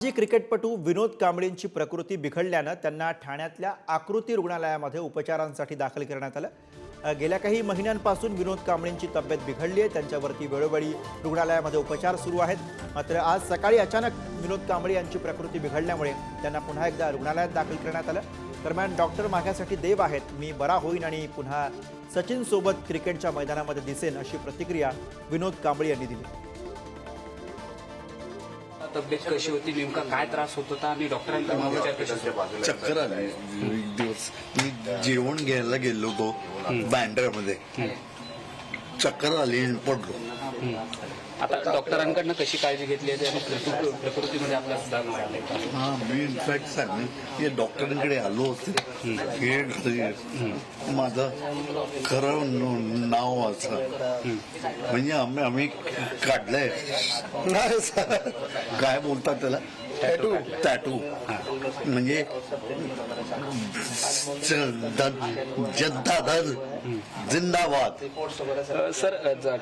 माजी क्रिकेटपटू विनोद कांबळेंची प्रकृती बिघडल्यानं त्यांना ठाण्यातल्या आकृती रुग्णालयामध्ये उपचारांसाठी दाखल करण्यात आलं. गेल्या काही महिन्यांपासून विनोद कांबळेंची तब्येत बिघडली आहे. त्यांच्यावरती वेळोवेळी रुग्णालयामध्ये उपचार सुरू आहेत. मात्र आज सकाळी अचानक विनोद कांबळे यांची प्रकृती बिघडल्यामुळे त्यांना पुन्हा एकदा रुग्णालयात दाखल करण्यात आलं. दरम्यान डॉक्टर माझ्यासाठी देव आहेत. मी बरा होईन आणि पुन्हा सचिनसोबत क्रिकेटच्या मैदानामध्ये दिसेन अशी प्रतिक्रिया विनोद कांबळे यांनी दिली. तब्येत कशी होती नेमका काय त्रास होत होता आणि सुरू? चक्कर आली. एक दिवस. मी जेवण घ्यायला गेलो होतो बँड्रामध्ये. चक्कर आली आणि पडलो. आता डॉक्टरांकडनं कशी काळजी घेतली आहे? आणि प्रकृ- प्रकृतीमध्ये आपला सुधार झालाय. हा मी इनफॅक्ट सांगेन की डॉक्टरांकडे आलो असते हे घरी माझं खरं न- नाव असं. म्हणजे आम्ही आम्ही काढलंय. काय बोलतात त्याला? टॅटू टॅटू म्हणजे जनता दल जिंदाबाद. सर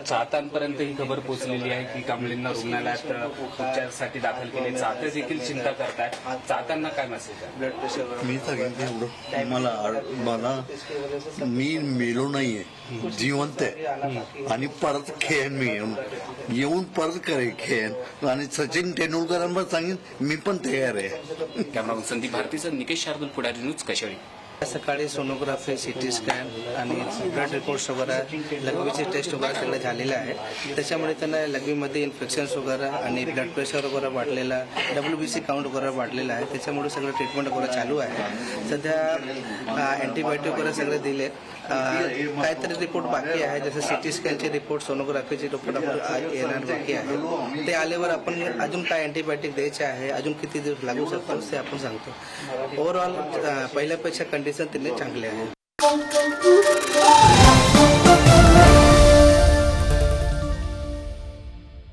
चाहत्यांपर्यंत ही खबर पोहोचलेली आहे की कांबळेंना रुग्णालयात उपचारासाठी दाखल केले चाहते देखील चिंता करतायत. चाहत्यांना काय मेसेज आहे? मी सांगेन एवढं मला मला मी मेलो नाहीये. जिवंत आहे. आणि परत खेळेन मी. येऊन येऊन परत करे खेळेन. आणि सचिन तेंडुलकरांना सांगेन मी पण तयार आहे. कॅमेरा संदीप भारतीचं निकेश शार्दूल पुढारी न्यूज कशाळी सकाळी सोनोग्राफी सिटी स्कॅन आणि ब्लड रिपोर्ट्स वगैरे लघवीचे टेस्ट वगैरे सगळं झालेलं आहे त्याच्यामुळे त्यांना लघवीमध्ये इन्फेक्शन्स वगैरे आणि ब्लड प्रेशर वगैरे वाढलेला डब्ल्यू बी सी काउंट वगैरे वाढलेला आहे. त्याच्यामुळे सगळं ट्रीटमेंट वगैरे चालू आहे. सध्या अँटीबायोटिक वगैरे सगळे दिले. काहीतरी रिपोर्ट बाकी आहे. जसं सिटी स्कॅनचे रिपोर्ट सोनोग्राफीचे रिपोर्ट आपण येणार बाकी आहे. ते आल्यावर आपण अजून काय अँटीबायोटिक द्यायचे आहे अजून किती दिवस लागू शकतो ते आपण सांगतो. ओव्हरऑल पहिल्यापेक्षा कंडिशन त्यांनी चांगली आहे.